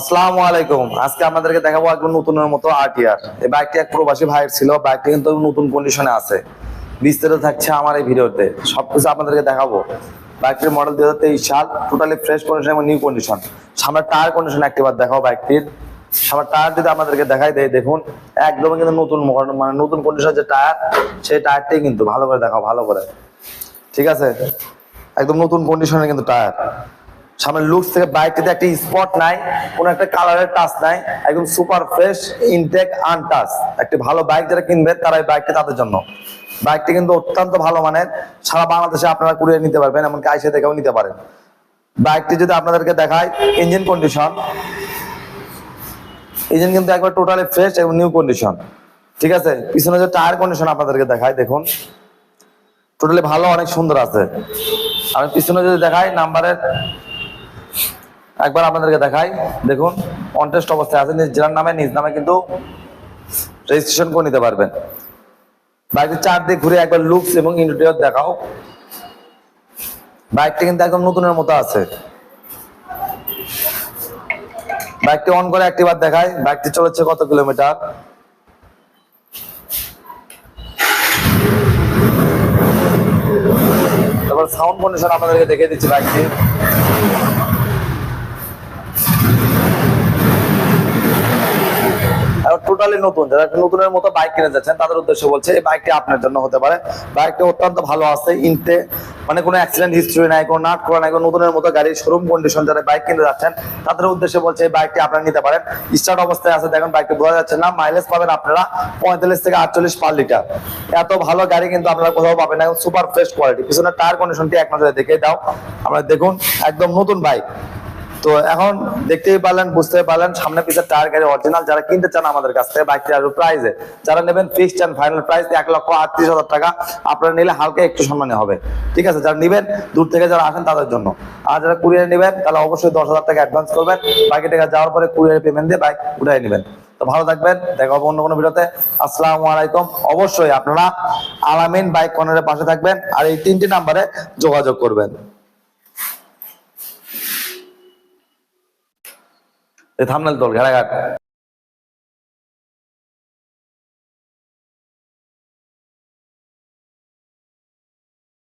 আসসালামু আলাইকুম। আজকে আমাদেরকে দেখাবো একদম নতুনের মতো আরটিআর এই বাইকটি এক প্রবাসী ভাইয়ের ছিল বাইকটি কিন্তু নতুন কন্ডিশনে আছে। বিস্তারিত থাকছে আমার এই ভিডিওতে। সবকিছু আপনাদেরকে দেখাবো। বাইকটির মডেল দুই হাজার তেইশ সাল টোটালি ফ্রেশ কন্ডিশন এবং নিউ কন্ডিশন সামনে টায়ার কন্ডিশন একটিবার দেখাও বাইকটির সামনে টায়ার যদি আপনাদেরকে দেখাই দেয় দেখুন, একদমই কিন্তু নতুন মানে নতুন কন্ডিশন যে টায়ার সেই টায়ারটাই কিন্তু ভালো করে দেখাও, ভালো করে। ঠিক আছে? একদম নতুন কন্ডিশনের কিন্তু টায়ার সামনে লুকস থেকে বাইকটিতে একটা স্পট নাই, কোনো একটা কালারের টাচ নাই, একদম সুপার ফ্রেশ ইনটেক আনটাচ একটি ভালো বাইক যারা কিনবে, তারা এই বাইকটি তাদের জন্য। বাইকটি কিন্তু অত্যন্ত ভালো মানের, সারা বাংলাদেশে আপনারা কুড়িয়ে নিতে পারবেন, এমনকি আইসে থেকেও নিতে পারেন। বাইকটি যদি আপনাদেরকে দেখায় ইঞ্জিন কন্ডিশন ইঞ্জিন কিন্তু একবার টোটালি ফ্রেশ এবং নিউ কন্ডিশন ঠিক আছে? পিছনে যে টায়ার কন্ডিশন আপনাদেরকে দেখায় দেখুন। টোটালি ভালো, অনেক সুন্দর আছে। আমি পিছনে যদি দেখাই নাম্বারের একবার আপনাদেরকে দেখাই। দেখুন কন্টেস্ট অবস্থায় আছে, নিজ জেলার নামে, নিজ নামে কিন্তু রেজিস্ট্রেশন করে নিতে পারবেন। বাইকের চারদিক ঘুরে একবার লুকস এবং ইন্টেরিয়র দেখাও। বাইকটি কিন্তু একদম নতুনের মতো আছে। বাইকটি অন করে একটিবার দেখাই। বাইকটি চলেছে কত কিলোমিটার? তারপর সাউন্ড কন্ডিশন আপনাদেরকে দেখে দিচ্ছি বাইকটি টোটালি নতুন, যারা নতুনের মতো বাইক কিনে যাচ্ছেন, তাদের উদ্দেশ্যে বলছে, এই বাইকটি আপনার জন্য হতে পারে। বাইকটি অত্যন্ত ভালো আছে ইনটে মানে কোনো অ্যাক্সিডেন্ট হিস্ট্রি নাই, কোনো নাট করা নাই, কোনো নতুনের মতো গাড়ির শোরুম কন্ডিশন যারা বাইক কিনতে যাচ্ছেন, তাদের উদ্দেশ্যে বলছে, এই বাইকটি আপনারা নিতে পারেন। স্টার্ট অবস্থায় আছে, দেখুন বাইকটি বোঝা যাচ্ছে না মাইলেজ পাবেন আপনারা পঁয়তাল্লিশ থেকে আটচল্লিশ পার লিটার এত ভালো গাড়ি কিন্তু আপনারা কোথাও পাবেন সুপার ফ্রেশ কোয়ালিটি পিছনে টায়ার কন্ডিশনটি এক নজরে দেখে দাও। আমরা দেখুন, একদম নতুন বাইক তো এখন দেখতেই পারলেন বুঝতে পারলেন, সামনে পিছের টায়ার গাড়ি অরিজিনাল যারা কিনতে চান আমাদের কাছ থেকে বাইকটি আরও প্রাইজে যারা নেবেন ফিক্সড অ্যান্ড ফাইনাল প্রাইস এক লক্ষ আটত্রিশ হাজার টাকা, আপনারা নিলে হালকা একটু সম্মানে হবে। ঠিক আছে, যারা নেবেন, দূর থেকে যারা আসেন তাদের জন্য। আর যারা কুরিয়ার নেবেন, তাহলে অবশ্যই দশ হাজার টাকা অ্যাডভান্স করবেন। বাকি টাকা যাওয়ার পরে কুরিয়ার পেমেন্ট দিয়ে বাইক উঠাই নেবেন। তো ভালো থাকবেন, দেখা হবে অন্য কোনো ভিডিওতে। আসসালামু আলাইকুম। অবশ্যই আপনারা আলামিন বাইক কর্নারের পাশে থাকবেন আর এই তিনটি নাম্বারে যোগাযোগ করবেন। এই থামনেল তোল ঘেরাঘাট